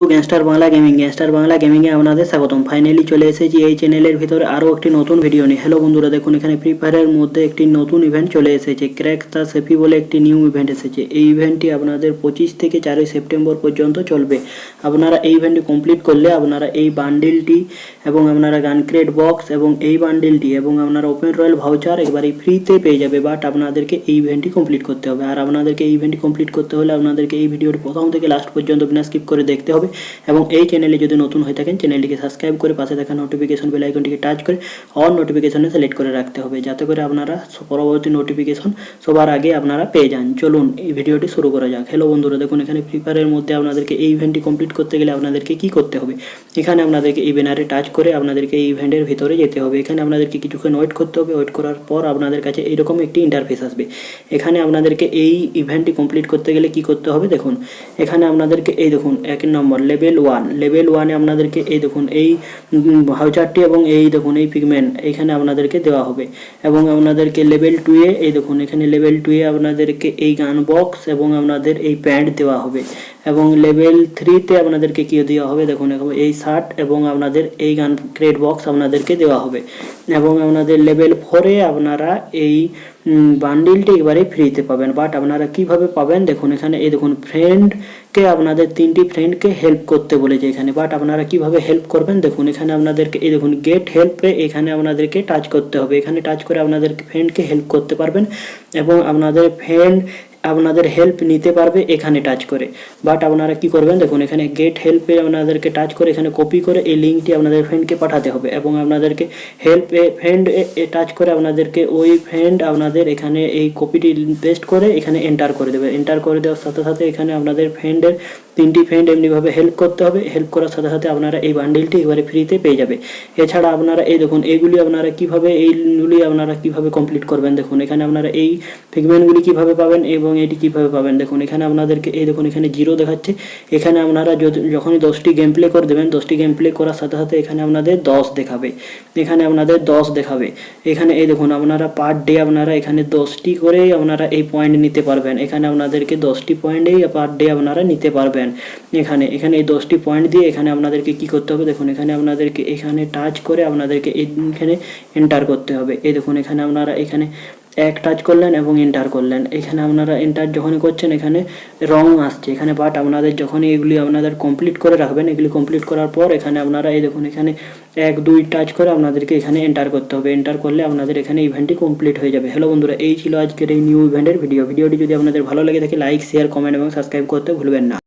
Gangster Bangla gaming, gangster Bangla গেমিংয়ে আপনাদের স্বাগতম। Finally চলে এসেছি এই চ্যানেলের ভিতরে আরও একটি নতুন ভিডিও নিয়ে। হ্যালো বন্ধুরা, দেখুন এখানে ফ্রি ফায়ারের মধ্যে একটি নতুন ইভেন্ট চলে এসেছে ক্র্যাক দ্য সেফি বলে একটি নিউ ইভেন্ট এসেছে। এই ইভেন্টটি আপনাদের পঁচিশ থেকে চারই সেপ্টেম্বর পর্যন্ত চলবে। আপনারা এই ইভেন্টটি কমপ্লিট করলে আপনারা এই বান্ডিলটি এবং আপনারা গান ক্রেড বক্স এবং এই বান্ডিলটি এবং আপনারা ওপেন রয়্যাল ভাউচার একবারে ফ্রিতে পেয়ে যাবে বাট আপনাদেরকে এই ইভেন্টটি কমপ্লিট করতে হবে। আর আপনাদেরকে এই ইভেন্টটি কমপ্লিট করতে হলে আপনাদেরকে এই ভিডিওটি প্রথম থেকে লাস্ট পর্যন্ত বিনা স্কিপ করে দেখতে হবে। এবং এই চ্যানেলে যদি নতুন হয়ে থাকেন চ্যানেলটিকে সাবস্ক্রাইব করে পাশে থাকা নোটিফিকেশন বেল আইকনটিকে টাচ করে অন নোটিফিকেশনে সিলেক্ট করে রাখতে হবে, যাতে করে আপনারা পরবর্তী নোটিফিকেশন সবার আগে আপনারা পেয়ে যান। চলুন, এই ভিডিওটি শুরু করা যাক। হ্যালো বন্ধুরা, দেখুন, এখানে ফ্রি ফায়ারের মধ্যে আপনাদেরকে এই ইভেন্টটি কমপ্লিট করতে গেলে আপনাদেরকে কি করতে হবে? এখানে আপনাদেরকে এই ব্যানারে টাচ করে আপনাদেরকে এই ইভেন্টের ভিতরে যেতে হবে। এখানে আপনাদেরকে কিছুক্ষণ ওয়েট করতে হবে। ওয়েট করার পর আপনাদের কাছে এইরকম একটি ইন্টারফেস আসবে। এখানে আপনাদেরকে এই ইভেন্টটি কমপ্লিট করতে গেলে কি করতে হবে? দেখুন, এখানে আপনাদেরকে এই দেখুন, এক নম্বর লেভেল ওয়ান লেভেল ওয়ানে আপনাদেরকে এই দেখুন, এই ভাউচারটি এবং এই দেখুন, এই পিগমেন্ট এখানে আপনাদেরকে দেওয়া হবে। এবং আপনাদেরকে লেভেল টুয়ে এই দেখুন, এখানে লেভেল টুয়ে আপনাদেরকে এই গান বক্স এবং আপনাদের এই প্যান্ট দেওয়া হবে। এবং লেভেল থ্রিতে আপনাদেরকে কী দেওয়া হবে? দেখুন এই শার্ট এবং আপনাদের এই গান ক্রেড বক্স আপনাদেরকে দেওয়া হবে। এবং আপনাদের লেভেল ফোরে আপনারা এই বান্ডিলটি এবারে ফ্রিতে পাবেন। বাট আপনারা কীভাবে পাবেন? দেখুন, এখানে এই দেখুন ফ্রেন্ডকে আপনাদের তিনটি ফ্রেন্ডকে হেল্প করতে বলেছে এখানে। বাট আপনারা কীভাবে হেল্প করবেন? দেখুন, এখানে আপনাদেরকে, এই দেখুন গেট হেল্পে এখানে আপনাদেরকে টাচ করতে হবে। এখানে টাচ করে আপনাদের ফ্রেন্ডকে হেল্প করতে পারবেন। এবং আপনাদের ফ্রেন্ড আপনাদের হেল্প নিতে পারবে এখানে টাচ করে। বাট আপনারা কি করবেন? দেখুন, এখানে গেট হেল্পে আপনাদেরকে টাচ করে, এখানে কপি করে এই লিঙ্কটি আপনাদের ফ্রেন্ডকে পাঠাতে হবে এবং আপনাদেরকে হেল্প ফ্রেন্ড এ টাচ করে আপনাদেরকে ওই ফ্রেন্ড আপনাদের এখানে এই কপিটি পেস্ট করে এখানে এন্টার করে দেবে। এন্টার করে দেওয়ার সাথে সাথে এখানে আপনাদের ফ্রেন্ডের তিনটি ফ্রেন্ড এমনিভাবে হেল্প করতে হবে। হেল্প করার সাথে সাথে আপনারা এই বান্ডিলটি এবারে ফ্রিতে পেয়ে যাবে। এছাড়া আপনারা এই দেখুন, এইগুলি আপনারা কীভাবে, এইগুলি আপনারা কীভাবে কমপ্লিট করবেন? দেখুন, এখানে আপনারা এই ফিগমেন্টগুলি কীভাবে পাবেন এবং এটি কীভাবে পাবেন? দেখুন, এখানে আপনাদেরকে, এই দেখুন, এখানে জিরো দেখাচ্ছে। এখানে আপনারা যখনই দশটি গেম প্লে করে দেবেন, দশটি গেম প্লে করার সাথে সাথে এখানে আপনাদের দশ দেখাবে। এখানে আপনাদের দশ দেখাবে। এখানে, এই দেখুন, আপনারা পার ডে আপনারা এখানে দশটি করেই আপনারা এই পয়েন্ট নিতে পারবেন। এখানে আপনাদেরকে দশটি পয়েন্টেই পার ডে আপনারা নিতে পারবেন। এখানে এখানে এই দশটি পয়েন্ট দিয়ে এখানে আপনাদেরকে কি করতে হবে? দেখুন, এখানে আপনাদেরকে, এখানে টাচ করে আপনাদেরকে এখানে এন্টার করতে হবে। এই দেখুন, এখানে আপনারা, এখানে এক টাচ করলেন এবং এন্টার করলেন। এখানে আপনারা এন্টার যখনই করছেন, এখানে রং আসছে। এখানে বাট আপনাদের যখনই এগুলি আপনাদের কমপ্লিট করে রাখবেন, এগুলি কমপ্লিট করার পর এখানে আপনারা এই দেখুন, এখানে এক, দুই টাচ করে আপনাদেরকে এখানে এন্টার করতে হবে। এন্টার করলে আপনাদের এখানে ইভেন্টটি কমপ্লিট হয়ে যাবে। হ্যালো বন্ধুরা, এই ছিল আজকের এই নিউ ইভেন্টের ভিডিও ভিডিওটি যদি আপনাদের ভালো লেগে থাকে লাইক শেয়ার কমেন্ট এবং সাবস্ক্রাইব করতে ভুলবেন না।